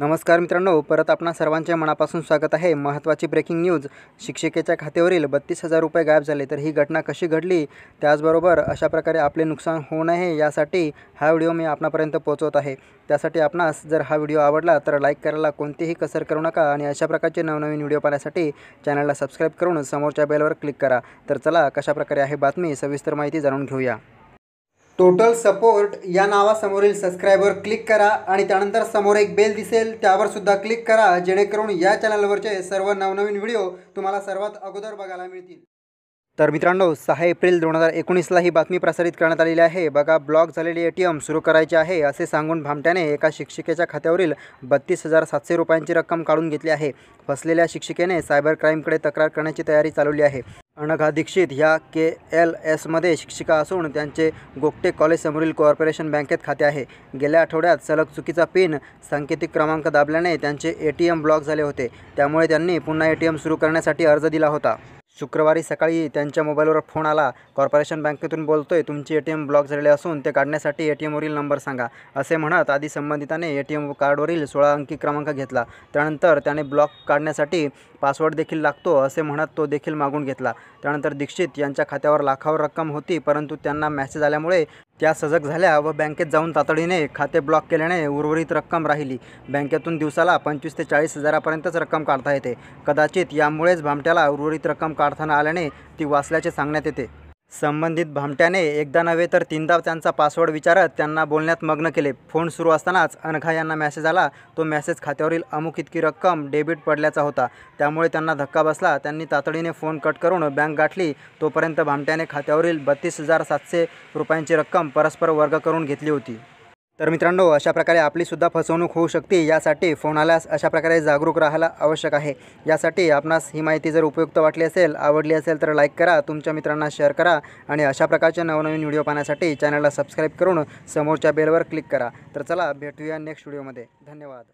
नमस्कार मित्रांनो परत आपणा सर्वांचे मनापासून स्वागत आहे. महत्त्वाची ब्रेकिंग न्यूज शिक्षिकेच्या खात्यावरील बत्तीस हजार रुपये गायब झाले तर ही घटना कशी घडली? त्याचबरोबर अशा प्रकारे आपले नुकसान होऊ नये यासाठी हा व्हिडिओ मी आपणापर्यंत पोहोचवत आहे. त्यासाठी आपणास जर हा व्हिडिओ आवडला तर लाईक करायला कोणतीही कसर करू नका आणि अशा प्रकारचे नवनवीन व्हिडिओ पाहण्यासाठी चॅनलला सबस्क्राईब करून समोरच्या बेलवर क्लिक करा. तर चला कशाप्रकारे आहे बातमी सविस्तर माहिती जाणून घेऊया. टोटल सपोर्ट या नावासमोरील सबस्क्राईबवर क्लिक करा आणि त्यानंतर समोर एक बेल दिसेल त्यावर सुद्धा क्लिक करा जेणेकरून या चॅनलवरचे सर्व नवनवीन व्हिडिओ तुम्हाला सर्वात अगोदर बघायला मिळतील. तर मित्रांनो सहा एप्रिल दोन हजार एकोणीसला ही बातमी प्रसारित करण्यात आलेली आहे. बघा ब्लॉक झालेली ए टी एम सुरू करायचे आहे असे सांगून भामट्याने एका शिक्षिकेच्या खात्यावरील बत्तीस हजार सातशे रुपयांची रक्कम काढून घेतली आहे. फसलेल्या शिक्षिकेने सायबर क्राईमकडे तक्रार करण्याची तयारी चालवली आहे. अनघा दीक्षित ह्या के एल एसमध्ये शिक्षिका असून त्यांचे गोगटे कॉलेजसमोरील कॉर्पोरेशन बँकेत खाते आहे. गेल्या आठवड्यात सलग चुकीचा पिन सांकेतिक क्रमांक दाबल्याने त्यांचे ए टी एम ब्लॉक झाले होते. त्यामुळे त्यांनी पुन्हा ए टी एम सुरू करण्यासाठी अर्ज दिला होता. शुक्रवारी सकाळी त्यांच्या मोबाईलवर फोन आला. कॉर्पोरेशन बँकेतून बोलतोय तुमचे ए टी एम ब्लॉक झालेले असून ते काढण्यासाठी ए टी एमवरील नंबर सांगा. असे म्हणत आधी संबंधिताने ए टी एम कार्डवरील सोळा अंकी क्रमांक घेतला. त्यानंतर त्याने ब्लॉक काढण्यासाठी पासवर्ड देखील लागतो असे म्हणत तो देखील मागून घेतला. त्यानंतर दीक्षित यांच्या खात्यावर लाखावर रक्कम होती परंतु त्यांना मॅसेज आल्यामुळे त्या सजग झाल्या व बँकेत जाऊन तातडीने खाते ब्लॉक केल्याने उर्वरित रक्कम राहिली. बँकेतून दिवसाला पंचवीस ते चाळीस हजारापर्यंतच रक्कम काढता येते. कदाचित यामुळेच भामट्याला उर्वरित रक्कम काढताना आल्याने ती वाचल्याचे सांगण्यात येते. संबंधित भामट्याने एकदा नव्हे तर तीनदा त्यांचा पासवर्ड विचारत त्यांना बोलण्यात मग्न केले. फोन सुरू असतानाच अनघा यांना मेसेज आला. तो मेसेज खात्यावरील अमुक इतकी रक्कम डेबिट पडल्याचा होता. त्यामुळे त्यांना धक्का बसला. त्यांनी तातडीने फोन कट करून बँक गाठली. तोपर्यंत भामट्याने खात्यावरील बत्तीस हजार सातशे रुपयांची रक्कम परस्पर वर्ग करून घेतली होती. तर मित्रांनो अशा प्रकारे आपलीसुद्धा फसवणूक होऊ शकते यासाठी फोन आल्यास अशा प्रकारे जागरूक राहायला आवश्यक आहे. यासाठी आपणास ही माहिती जर उपयुक्त वाटली असेल आवडली असेल तर लाईक करा तुमच्या मित्रांना शेअर करा आणि अशा प्रकारचे नवनवीन व्हिडिओ पाहण्यासाठी चॅनलला सबस्क्राईब करून समोरच्या बेलवर क्लिक करा. तर चला भेटूया नेक्स्ट व्हिडिओमध्ये. धन्यवाद.